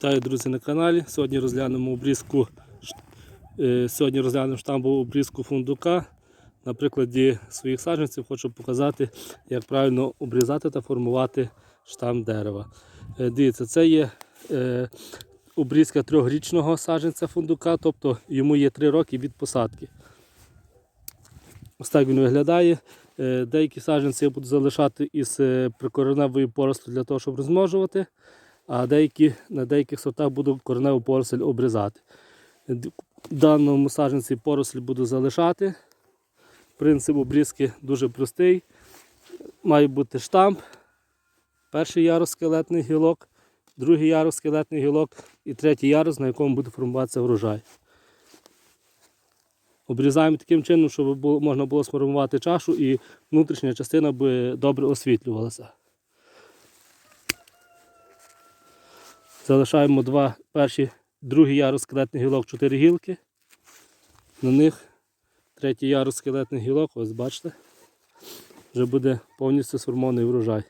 Вітаю, друзі, на каналі. Сьогодні розглянемо обрізку, е, сьогодні розглянемо штамбову обрізку фундука. На прикладі своїх саджанців хочу показати, як правильно обрізати та формувати штам дерева. Е, Дивіться, це є е, обрізка трьохрічного саджанця фундука, тобто йому є 3 роки від посадки. Ось так він виглядає. Деякі саджанці я буду залишати із прикореневою порослю для того, щоб розмножувати а деякі, на деяких сортах буду кореневу поросль обрізати. В даному саджанці поросль буду залишати. Принцип обрізки дуже простий. Має бути штамп, перший ярус скелетний гілок, другий ярус скелетний гілок і третій ярус, на якому буде формуватися врожай. Обрізаємо таким чином, щоб можна було сформувати чашу і внутрішня частина би добре освітлювалася. Залишаємо два перші, другий ярус скелетних гілок, чотири гілки. На них третій ярус скелетних гілок, ось бачите, вже буде повністю сформований врожай.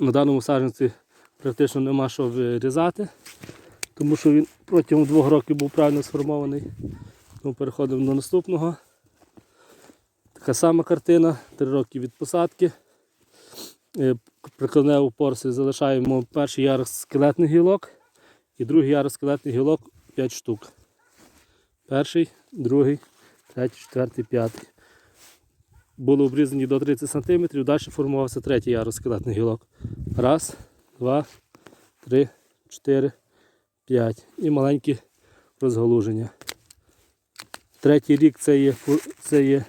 На даному саджанці практично нема що вирізати, тому що він протягом двох років був правильно сформований. Тому переходимо до наступного. Така сама картина, три роки від посадки. Е, Прикладневу порцію залишаємо перший ярус скелетних гілок і другий ярус скелетних гілок 5 штук. Перший, другий, третій, четвертий, п'ятий. Були обрізані до 30 см, далі формувався третій ярус скелетних гілок. Раз, два, три, чотири, п'ять. І маленькі розгалуження. Третій рік це є, це є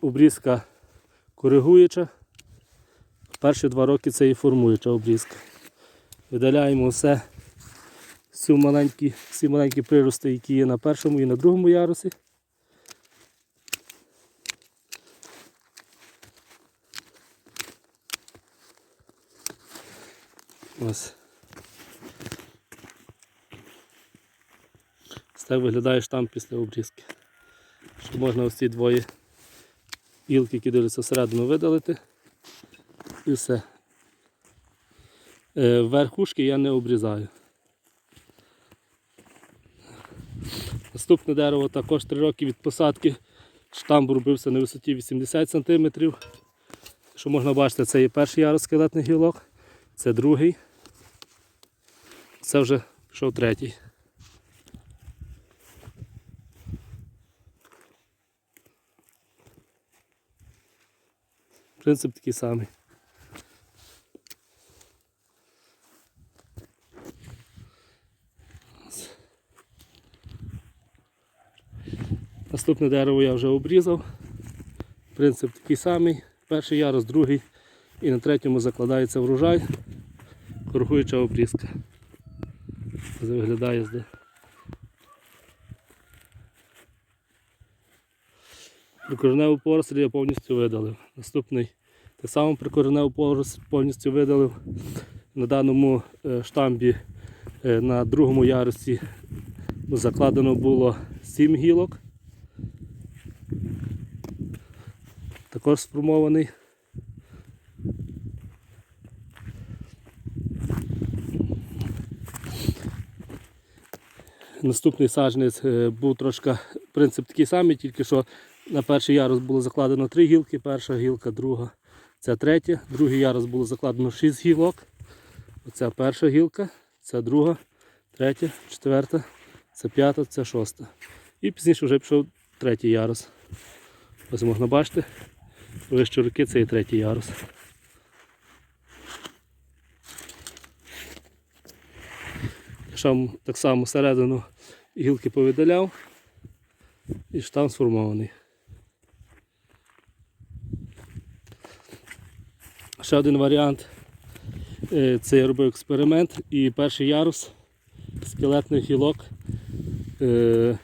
обрізка коригуюча. Перші два роки це і формуюча обрізка. Видаляємо все, всі маленькі, всі маленькі прирости, які є на першому і на другому ярусі. Ось. Ось так виглядає штамп після обрізки. Що можна ось ці двоє гілки, які дивляться всередину, видалити. І все. Е, Верхушки я не обрізаю. Наступне дерево також 3 роки від посадки. Штамб робився на висоті 80 см. Що можна бачити, це є перший ярус скелетних гілок, це другий. Це вже пішов третій. Принцип такий самий. Наступне дерево я вже обрізав. Принцип такий самий. Перший ярус, другий і на третьому закладається врожай. Коргуюча обрізка. Це виглядає зде. Прикореневу поросль я повністю видалив. Наступний так само прикореневу поросль повністю видалив. На даному е, штамбі е, на другому ярусі закладено було 7 гілок. Також сформований. Наступний саджанець е, був трошки принцип такий самий, тільки що на перший ярус було закладено три гілки, перша гілка, друга, це третя, другий ярус було закладено 6 гілок. Оця перша гілка, це друга, третя, четверта, це п'ята, це шоста. І пізніше вже пішов третій ярус. Ось можна бачити, вище руки це і третій ярус. Шам так само середину гілки повидаляв і штам сформований. Ще один варіант. Е, Це я робив експеримент і перший ярус скелетних гілок. е,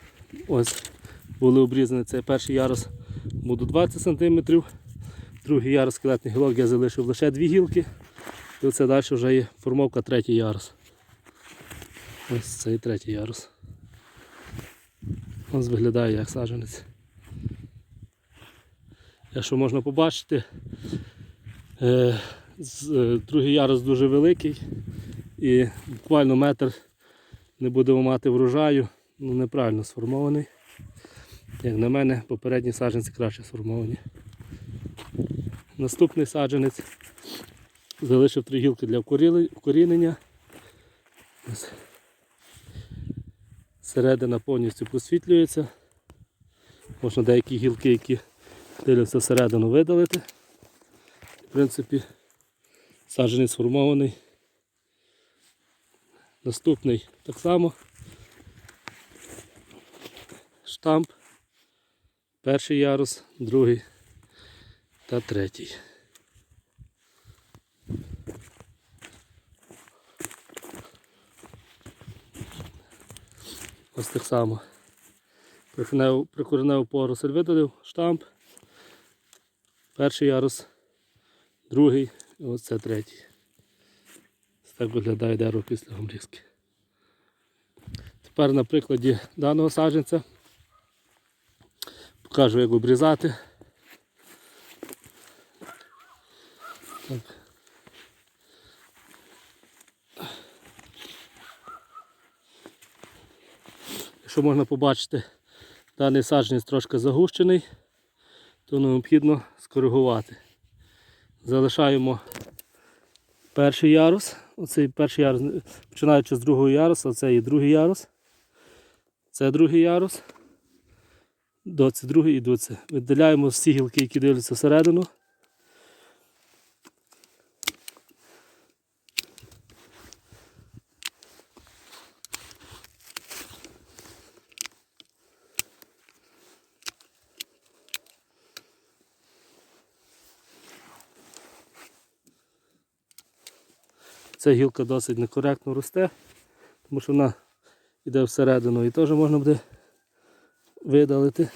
Ось були обрізані. Це перший ярус буду 20 см. Другий ярус скелетних гілок я залишив лише дві гілки. І оце далі вже є формовка третій ярус. Ось цей третій ярус. Ось виглядає як саджанець. Якщо можна побачити, е, е, другий ярус дуже великий І буквально метр не будемо мати врожаю, ну неправильно сформований. Як на мене, попередні саджанці краще сформовані. Наступний саджанець залишив три гілки для вкорінення. Середина повністю просвітлюється. Можна деякі гілки, які дивляться всередину, видалити. В принципі, саджанець сформований. Наступний так само. Штамп. Перший ярус, другий та третій. Ось так само. Прикореневу поросль видалив штамп. Перший ярус, другий і ось це третій. Ось так виглядає дерево після гомрізки. Тепер на прикладі даного саджанця покажу, як обрізати. Якщо можна побачити, даний саджанець трошки загущений, то необхідно скоригувати. Залишаємо перший ярус. Оцей перший ярус, починаючи з другого яруса, це і другий ярус. Це другий ярус. Доці другий і доці. Віддаляємо всі гілки, які дивляться всередину. Ця гілка досить некоректно росте, тому що вона йде всередину і теж можна буде видалити.